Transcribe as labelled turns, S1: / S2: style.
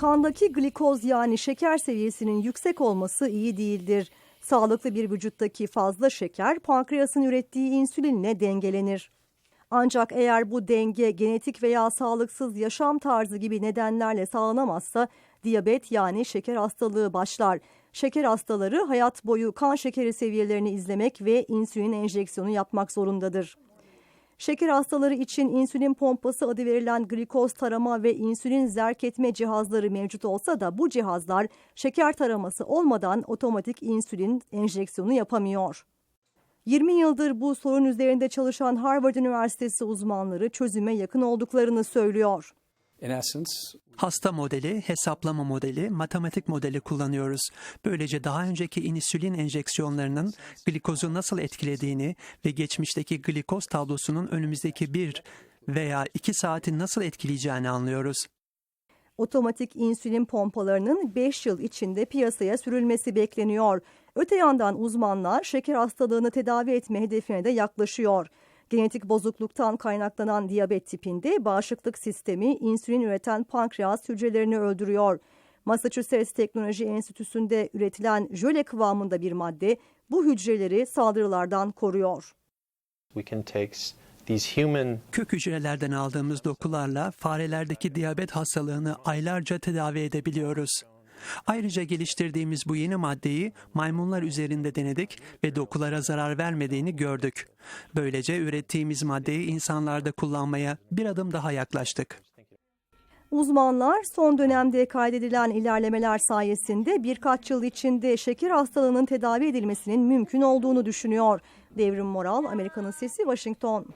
S1: Kandaki glikoz yani şeker seviyesinin yüksek olması iyi değildir. Sağlıklı bir vücuttaki fazla şeker pankreasın ürettiği insülinle dengelenir. Ancak eğer bu denge genetik veya sağlıksız yaşam tarzı gibi nedenlerle sağlanamazsa diyabet yani şeker hastalığı başlar. Şeker hastaları hayat boyu kan şekeri seviyelerini izlemek ve insülin enjeksiyonu yapmak zorundadır. Şeker hastaları için insülin pompası adı verilen glikoz tarama ve insülin zerk etme cihazları mevcut olsa da bu cihazlar şeker taraması olmadan otomatik insülin enjeksiyonu yapamıyor. 20 yıldır bu sorun üzerinde çalışan Harvard Üniversitesi uzmanları çözüme yakın olduklarını söylüyor.
S2: In essence,
S3: Hasta modeli, hesaplama modeli, matematik modeli kullanıyoruz. Böylece daha önceki insülin enjeksiyonlarının glikozu nasıl etkilediğini ve geçmişteki glikoz tablosunun önümüzdeki bir veya iki saati nasıl etkileyeceğini anlıyoruz.
S1: Otomatik insülin pompalarının 5 yıl içinde piyasaya sürülmesi bekleniyor. Öte yandan uzmanlar şeker hastalığını tedavi etme hedefine de yaklaşıyor. Genetik bozukluktan kaynaklanan diyabet tipinde bağışıklık sistemi insülin üreten pankreas hücrelerini öldürüyor. Massachusetts Teknoloji Enstitüsü'nde üretilen jöle kıvamında bir madde bu hücreleri saldırılardan koruyor.
S4: We can take s- these human
S3: Kök hücrelerden aldığımız dokularla farelerdeki diyabet hastalığını aylarca tedavi edebiliyoruz. Ayrıca geliştirdiğimiz bu yeni maddeyi maymunlar üzerinde denedik ve dokulara zarar vermediğini gördük. Böylece ürettiğimiz maddeyi insanlarda kullanmaya bir adım daha yaklaştık.
S1: Uzmanlar son dönemde kaydedilen ilerlemeler sayesinde birkaç yıl içinde şeker hastalığının tedavi edilmesinin mümkün olduğunu düşünüyor. Devrim Moral, Amerika'nın Sesi, Washington.